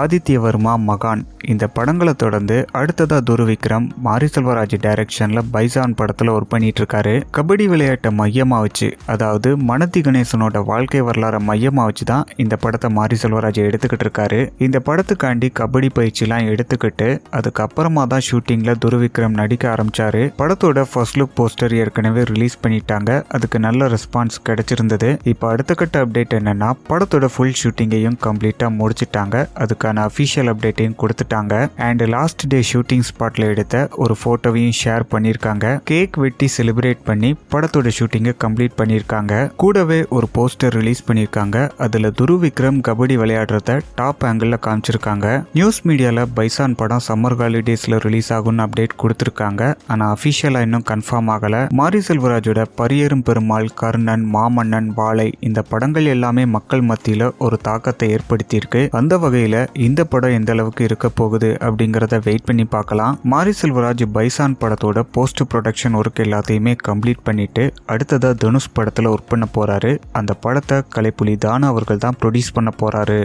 ஆதித்யவர்மா மகான். இந்த படங்களை தொடர்ந்து அடுத்ததா துருவிக்ரம் மாரி செல்வராஜ் டைரக்ஷன்ல பைசான் படத்துல ஒர்க் பண்ணிட்டு இருக்காரு கபடி விளையாட்டை மையமா வச்சு அதாவது மனதி கணேசனோட வாழ்க்கை வரலாறை மையமா வச்சு தான் இந்த படத்தை மாரி செல்வராஜ் எடுத்துக்கிட்டு இருக்காரு இந்த படத்துக்காண்டி கபடி பயிற்சிலாம் எடுத்துக்கிட்டு அதுக்கப்புறமா தான் ஷூட்டிங்ல துருவிக்ரம் நடிக்க ஆரம்பிச்சாரு. படத்தோட ஃபர்ஸ்ட் லுக் போஸ்டர் ஏற்கனவே ரிலீஸ் பண்ணிட்டாங்க. அதுக்கு நல்ல ரெஸ்பான்ஸ் கிடைச்சிருந்தது. இப்போ அடுத்த கட்ட அப்டேட் என்னன்னா படத்தோட ஃபுல் ஷூட்டிங்கையும் கம்ப்ளீட்டா முடிச்சிட்டாங்க. அதுக்கான அஃபிஷியல் அப்டேட்டையும் கொடுத்துட்டாங்க. அண்ட் லாஸ்ட் டே ஷூட்டிங் ஸ்பாட்ல எடுத்த ஒரு போட்டோவையும் ஷேர் பண்ணியிருக்காங்க. கேக் வெட்டி செலிப்ரேட் பண்ணி படத்தோட ஷூட்டிங்கை கம்ப்ளீட் பண்ணியிருக்காங்க. கூடவே ஒரு போஸ்டர் ரிலீஸ் பண்ணியிருக்காங்க. அதுல துரு விக்ரம் கபடி விளையாடுறத டாப் ஆங்கிள் காமிச்சிருக்காங்க. நியூஸ் மீடியால பைசான் படம் சம்மர் ஹாலிடேஸ்ல ரிலீஸ் ஆகும்னு அப்டேட் கொடுத்துருக்காங்க. ஆனா அஃபிஷியலா இன்னும் கன்ஃபார்ம் ஆகல. மாரி செல்வராஜோட பரியரும் பெருமாள் கர்ணன் மாமன்னன் வாழை இந்த படங்கள் எல்லாமே மக்கள் மத்தியில ஒரு தாக்கத்தை ஏற்படுத்தியிருக்கு. அந்த வகையில இந்த படம் எந்த அளவுக்கு இருக்க போகுது அப்படிங்கிறத வெயிட் பண்ணி பார்க்கலாம். மாரி செல்வராஜ் பைசான் படத்தோட போஸ்ட் ப்ரொடக்ஷன் ஒர்க் எல்லாத்தையுமே கம்ப்ளீட் பண்ணிட்டு அடுத்ததாக தனுஷ் படத்தில் ஒர்க் பண்ண போறாரு. அந்த படத்தை கலைப்புலி தானா அவர்கள் தான் ப்ரொடியூஸ் பண்ண போறாரு.